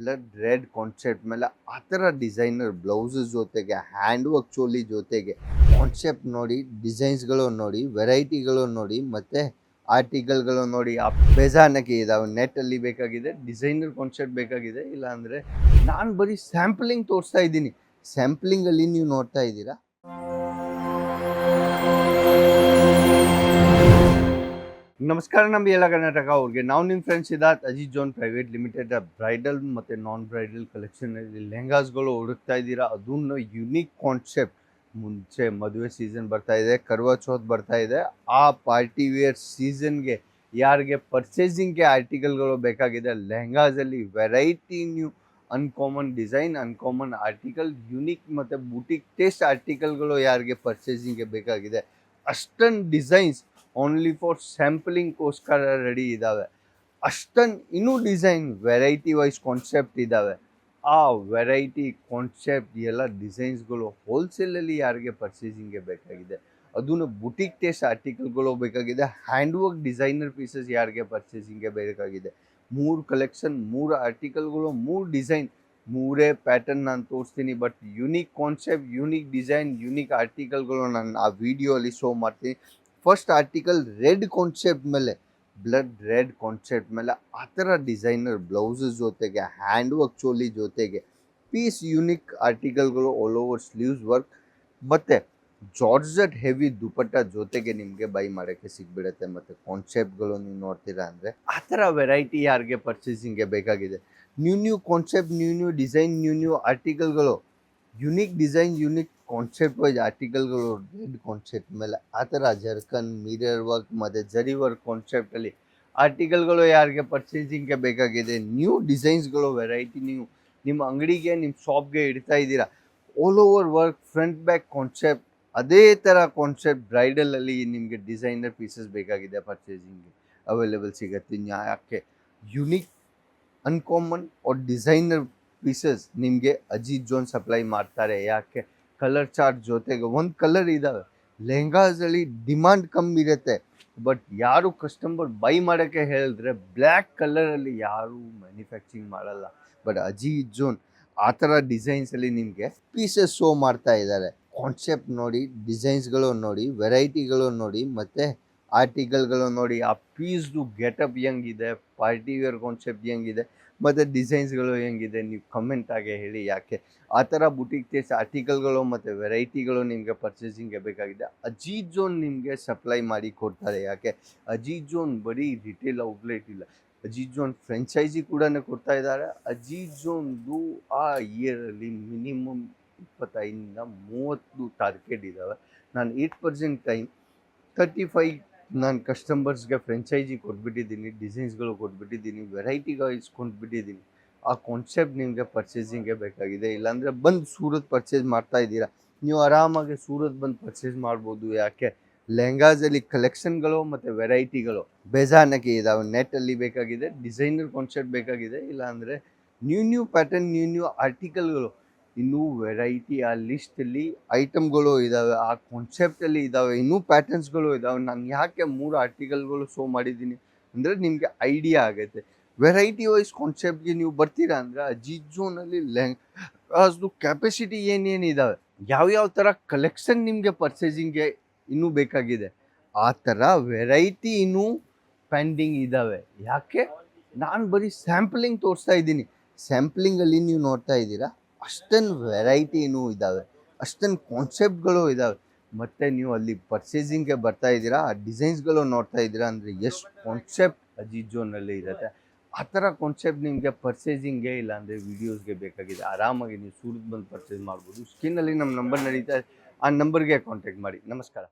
Blood red concept ಮೇಲೆ ಆ ಥರ ಡಿಸೈನರ್ ಬ್ಲೌಸಸ್ ಜೊತೆಗೆ ಹ್ಯಾಂಡ್ ವರ್ಕ್ ಚೋಲಿ ಜೊತೆಗೆ ಕಾನ್ಸೆಪ್ಟ್ ನೋಡಿ ಡಿಸೈನ್ಸ್ಗಳು ನೋಡಿ ವೆರೈಟಿಗಳು ನೋಡಿ, ಮತ್ತು ಆರ್ಟಿಕಲ್ಗಳು ನೋಡಿ, ಆ ಬೇಜಾನಕ್ಕೆ ಇದಾವೆ. ನೆಟ್ಟಲ್ಲಿ ಬೇಕಾಗಿದೆ ಡಿಸೈನರ್ ಕಾನ್ಸೆಪ್ಟ್ ಬೇಕಾಗಿದೆ. ಇಲ್ಲ ಅಂದರೆ ನಾನು ಬರೀ ಸ್ಯಾಂಪ್ಲಿಂಗ್ ತೋರಿಸ್ತಾ ಇದ್ದೀನಿ. ಸ್ಯಾಂಪ್ಲಿಂಗಲ್ಲಿ ನೀವು ನೋಡ್ತಾ ಇದ್ದೀರಾ? ನಮಸ್ಕಾರ ನಮ್ಮ ಎಲ್ಲ ಕರ್ನಾಟಕ ಅವ್ರಿಗೆ. ನಾವು ನಿಮ್ಮ friends Siddharth Ajith zone private limited bridal ಮತ್ತು ನಾನ್ ಬ್ರೈಡಲ್ ಕಲೆಕ್ಷನಲ್ಲಿ ಲೆಹಂಗಾಸ್ಗಳು ಹುಡುಕ್ತಾ ಇದ್ದೀರಾ? ಅದನ್ನು ಯುನೀಕ್ ಕಾನ್ಸೆಪ್ಟ್ ಮುಂಚೆ ಮದುವೆ ಸೀಸನ್ ಬರ್ತಾ ಇದೆ, ಕರ್ವಾ ಚೌತ್ ಬರ್ತಾ ಇದೆ. ಆ ಪಾರ್ಟಿ ವೇರ್ ಸೀಸನ್ಗೆ ಯಾರಿಗೆ ಪರ್ಚೇಸಿಂಗ್ಗೆ ಆರ್ಟಿಕಲ್ಗಳು ಬೇಕಾಗಿದೆ ಲೆಹಂಗಾಸಲ್ಲಿ variety new uncommon design uncommon article unique ಮತ್ತು ಬುಟಿಕ್ ಟೇಸ್ಟ್ ಆರ್ಟಿಕಲ್ಗಳು ಯಾರಿಗೆ ಪರ್ಚೇಸಿಂಗ್ಗೆ ಬೇಕಾಗಿದೆ. ಅಷ್ಟೊಂದು ಡಿಸೈನ್ಸ್ ಓನ್ಲಿ ಫಾರ್ ಸ್ಯಾಂಪಲಿಂಗ್ಗೋಸ್ಕರ ರೆಡಿ ಇದ್ದಾವೆ ಅಷ್ಟೊಂದು ಇನ್ನೂ ಡಿಸೈನ್ ವೆರೈಟಿ ವೈಸ್ ಕಾನ್ಸೆಪ್ಟ್ ಇದ್ದಾವೆ ಆ ವೆರೈಟಿ ಕಾನ್ಸೆಪ್ಟ್ ಎಲ್ಲ ಡಿಸೈನ್ಸ್ಗಳು ಹೋಲ್ಸೇಲಲ್ಲಿ ಯಾರಿಗೆ ಪರ್ಚೇಸಿಂಗ್ಗೆ ಬೇಕಾಗಿದೆ ಅದನ್ನು ಬುಟಿಕ್ ಟೇಸ್ಟ್ ಆರ್ಟಿಕಲ್ಗಳು ಬೇಕಾಗಿದೆ ಹ್ಯಾಂಡ್ ವರ್ಕ್ ಡಿಸೈನರ್ ಪೀಸಸ್ ಯಾರಿಗೆ ಪರ್ಚೇಸಿಂಗ್ಗೆ ಬೇಕಾಗಿದೆ ಮೂರು ಕಲೆಕ್ಷನ್ ಮೂರು ಆರ್ಟಿಕಲ್ಗಳು ಮೂರು ಡಿಸೈನ್ ಮೂರೇ ಪ್ಯಾಟರ್ನ್ ನಾನು ತೋರಿಸ್ತೀನಿ but unique concept unique design unique ಆರ್ಟಿಕಲ್ಗಳು ನಾನು ಆ ವಿಡಿಯೋಲಿ ಶೋ ಮಾಡ್ತೀನಿ ಫಸ್ಟ್ ಆರ್ಟಿಕಲ್ ರೆಡ್ ಕಾನ್ಸೆಪ್ಟ್ ಮೇಲೆ ಬ್ಲಡ್ ರೆಡ್ ಕಾನ್ಸೆಪ್ಟ್ ಮೇಲೆ, ಆ ಥರ ಡಿಸೈನರ್ ಬ್ಲೌಸಸ್ ಜೊತೆಗೆ ಹ್ಯಾಂಡ್ ವರ್ಕ್ ಚೋಲಿ ಜೊತೆಗೆ ಪೀಸ್ ಯುನಿಕ್ ಆರ್ಟಿಕಲ್ಗಳು ಆಲ್ ಓವರ್ ಸ್ಲೀವ್ಸ್ ವರ್ಕ್ ಮತ್ತು ಜಾರ್ಜೆಟ್ ಹೆವಿ ದುಪಟ್ಟ ಜೊತೆಗೆ ನಿಮಗೆ ಬೈ ಮಾಡೋಕ್ಕೆ ಸಿಗ್ಬಿಡುತ್ತೆ, ಮತ್ತು ಕಾನ್ಸೆಪ್ಟ್ಗಳು ನೀವು ನೋಡ್ತೀರಾ ಅಂದರೆ, ಆ ಥರ ವೆರೈಟಿ ಯಾರಿಗೆ ಪರ್ಚೇಸಿಂಗ್ಗೆ ಬೇಕಾಗಿದೆ. New new concept new new design new new ಆರ್ಟಿಕಲ್ಗಳು unique design unique concept wise ಆರ್ಟಿಕಲ್ಗಳು red concept ಮೇಲೆ ಆ ಥರ ಜರ್ಕನ್ ಮಿರರ್ ವರ್ಕ್ ಮತ್ತು ಜರಿ ವರ್ಕ್ ಕಾನ್ಸೆಪ್ಟಲ್ಲಿ ಆರ್ಟಿಕಲ್ಗಳು ಯಾರಿಗೆ ಪರ್ಚೇಸಿಂಗ್ಗೆ ಬೇಕಾಗಿದೆ ನ್ಯೂ ಡಿಸೈನ್ಸ್ಗಳು ವೆರೈಟಿ ನೀವು ನಿಮ್ಮ ಅಂಗಡಿಗೆ, ನಿಮ್ಮ ಶಾಪ್ಗೆ ಇಡ್ತಾ ಇದ್ದೀರಾ all over work front back concept ಅದೇ ಥರ ಕಾನ್ಸೆಪ್ಟ್ ಬ್ರೈಡಲಲ್ಲಿ ನಿಮಗೆ ಡಿಸೈನರ್ ಪೀಸಸ್ ಬೇಕಾಗಿದೆ ಪರ್ಚೇಸಿಂಗ್ಗೆ ಅವೈಲೇಬಲ್ ಸಿಗುತ್ತೆ. ಯಾಕೆ? Unique uncommon or designer pieces ನಿಮಗೆ ಅಜಿತ್ ಜೋನ್ ಸಪ್ಲೈ ಮಾಡ್ತಾರೆ. ಯಾಕೆ? ಕಲರ್ ಚಾರ್ಟ್ ಜೊತೆಗೆ ಒಂದು ಕಲರ್ ಇದ್ದಾವೆ ಲೆಹಂಗಾಸಲ್ಲಿ ಡಿಮಾಂಡ್ ಕಮ್ಮಿ ಇರುತ್ತೆ. ಬಟ್ ಯಾರು ಕಸ್ಟಮರ್ ಬೈ ಮಾಡೋಕ್ಕೆ ಹೇಳಿದ್ರೆ ಬ್ಲ್ಯಾಕ್ ಕಲರಲ್ಲಿ ಯಾರೂ ಮ್ಯಾನುಫ್ಯಾಕ್ಚರಿಂಗ್ ಮಾಡಲ್ಲ. ಬಟ್ ಅಜಿ ಜೋನ್ ಆ ಥರ ಡಿಸೈನ್ಸಲ್ಲಿ ನಿಮಗೆ ಪೀಸಸ್ ಶೋ ಮಾಡ್ತಾ ಇದ್ದಾರೆ. ಕಾನ್ಸೆಪ್ಟ್ ನೋಡಿ ಡಿಸೈನ್ಸ್ಗಳು ನೋಡಿ ವೆರೈಟಿಗಳು ನೋಡಿ, ಮತ್ತು ಆರ್ಟಿಕಲ್ಗಳು ನೋಡಿ, ಆ ಪೀಸ್ದು ಗೆಟಪ್ ಹೆಂಗಿದೆ ಪಾರ್ಟಿ ವೇರ್ ಕಾನ್ಸೆಪ್ಟ್ ಹೆಂಗಿದೆ, ಮತ್ತು ಡಿಸೈನ್ಸ್ಗಳು ಹೆಂಗಿದೆ, ನೀವು ಕಮೆಂಟ್ ಆಗಿ ಹೇಳಿ ಯಾಕೆ. ಆ ಥರ ಬುಟಿಕ್ ಟೇಸ್ಟ್ ಆರ್ಟಿಕಲ್ಗಳು ಮತ್ತು ವೆರೈಟಿಗಳು ನಿಮಗೆ ಪರ್ಚೇಸಿಂಗ್ಗೆ ಬೇಕಾಗಿದೆ. ಅಜೀತ್ ಜೋನ್ ನಿಮಗೆ ಸಪ್ಲೈ ಮಾಡಿ ಕೊಡ್ತಾರೆ ಯಾಕೆ? ಅಜೀತ್ ಜೋನ್ ಬರೀ ರಿಟೇಲ್ ಔಟ್ಲೆಟ್ ಇಲ್ಲ. ಅಜೀತ್ ಜೋನ್ ಫ್ರೆಂಚೈಸಿ ಕೂಡ ಕೊಡ್ತಾ ಇದ್ದಾರೆ. ಅಜೀತ್ ಜೋನ್ದು ಆ ಇಯರಲ್ಲಿ ಮಿನಿಮಮ್ ಇಪ್ಪತ್ತೈದರಿಂದ ಮೂವತ್ತು ಟಾರ್ಗೆಟ್ ಇದ್ದಾವೆ. ನಾನು eight percent time thirty five ನಾನು ಕಸ್ಟಮರ್ಸ್ಗೆ ಫ್ರೆಂಚೈಸಿ ಕೊಟ್ಬಿಟ್ಟಿದ್ದೀನಿ ಡಿಸೈನ್ಸ್ಗಳು ಕೊಟ್ಬಿಟ್ಟಿದ್ದೀನಿ ವೆರೈಟಿ ವೈಸ್ ಕೊಟ್ಬಿಟ್ಟಿದ್ದೀನಿ ಆ ಕಾನ್ಸೆಪ್ಟ್ ನಿಮಗೆ ಪರ್ಚೇಸಿಂಗ್ಗೆ ಬೇಕಾಗಿದೆ. ಇಲ್ಲಾಂದರೆ ಬಂದು ಸೂರತ್ ಪರ್ಚೇಸ್ ಮಾಡ್ತಾ ಇದ್ದೀರಾ? ನೀವು ಆರಾಮಾಗಿ ಸೂರತ್ ಬಂದು ಪರ್ಚೇಸ್ ಮಾಡ್ಬೋದು. ಯಾಕೆ? ಲೆಹಂಗಾಸಲ್ಲಿ ಕಲೆಕ್ಷನ್ಗಳು ಮತ್ತು ವೆರೈಟಿಗಳು ಬೇಜಾನಕ್ಕೆ ಇದಾವೆ. ನೆಟ್ಟಲ್ಲಿ ಬೇಕಾಗಿದೆ ಡಿಸೈನರ್ ಕಾನ್ಸೆಪ್ಟ್ ಬೇಕಾಗಿದೆ. ಇಲ್ಲಾಂದರೆ new new pattern new new ಆರ್ಟಿಕಲ್ಗಳು ಇನ್ನೂ ವೆರೈಟಿ ಆ ಲಿಸ್ಟಲ್ಲಿ ಐಟಮ್ಗಳು ಇದ್ದಾವೆ ಆ ಕಾನ್ಸೆಪ್ಟಲ್ಲಿ ಇದ್ದಾವೆ ಇನ್ನೂ ಪ್ಯಾಟರ್ನ್ಸ್ಗಳು ಇದ್ದಾವೆ ನಾನು ಯಾಕೆ ಮೂರು ಆರ್ಟಿಕಲ್ಗಳು ಶೋ ಮಾಡಿದ್ದೀನಿ ಅಂದರೆ ನಿಮಗೆ ಐಡಿಯಾ ಆಗುತ್ತೆ. ವೆರೈಟಿ ವೈಸ್ ಕಾನ್ಸೆಪ್ಟ್ಗೆ ನೀವು ಬರ್ತೀರಾ ಅಂದರೆ ಅಜಿತ್ ಜೋನಲ್ಲಿ ಅದು ಕ್ಯಾಪಸಿಟಿ ಏನೇನು ಇದ್ದಾವೆ ಯಾವ್ಯಾವ ಥರ ಕಲೆಕ್ಷನ್ ನಿಮಗೆ ಪರ್ಚೇಸಿಂಗ್ಗೆ ಇನ್ನೂ ಬೇಕಾಗಿದೆ? ಆ ಥರ ವೆರೈಟಿ ಇನ್ನೂ ಪೆಂಡಿಂಗ್ ಇದ್ದಾವೆ ಯಾಕೆ? ನಾನು ಬರೀ ಸ್ಯಾಂಪ್ಲಿಂಗ್ ತೋರಿಸ್ತಾ ಇದ್ದೀನಿ. ಸ್ಯಾಂಪ್ಲಿಂಗಲ್ಲಿ ನೀವು ನೋಡ್ತಾ ಇದ್ದೀರಾ? ಅಷ್ಟೊಂದು ವೆರೈಟಿನೂ ಇದ್ದಾವೆ ಅಷ್ಟೊಂದು ಕಾನ್ಸೆಪ್ಟ್ಗಳು ಇದ್ದಾವೆ ಮತ್ತು ನೀವು ಅಲ್ಲಿ ಪರ್ಚೇಸಿಂಗ್ಗೆ ಬರ್ತಾ ಇದ್ದೀರಾ, ಆ ಡಿಸೈನ್ಸ್ಗಳು ನೋಡ್ತಾ ಇದ್ದೀರಾ ಅಂದರೆ ಎಷ್ಟು ಕಾನ್ಸೆಪ್ಟ್ ಅಜಿಜೋನಲ್ಲಿ ಇರುತ್ತೆ. ಆ ಥರ ಕಾನ್ಸೆಪ್ಟ್ ನಿಮಗೆ ಪರ್ಚೇಸಿಂಗ್ಗೆ ಇಲ್ಲ ಅಂದರೆ ವೀಡಿಯೋಸ್ಗೆ ಬೇಕಾಗಿದೆ. ಆರಾಮಾಗಿ ನೀವು ಸೂರ್ಯ ಬಂದು ಪರ್ಚೇಸ್ ಮಾಡ್ಬೋದು ಸ್ಕಿನ್ನಲ್ಲಿ ನಮ್ಮ ನಂಬರ್ ನಡೀತಾ. ಆ ನಂಬರ್ಗೆ ಕಾಂಟ್ಯಾಕ್ಟ್ ಮಾಡಿ. ನಮಸ್ಕಾರ.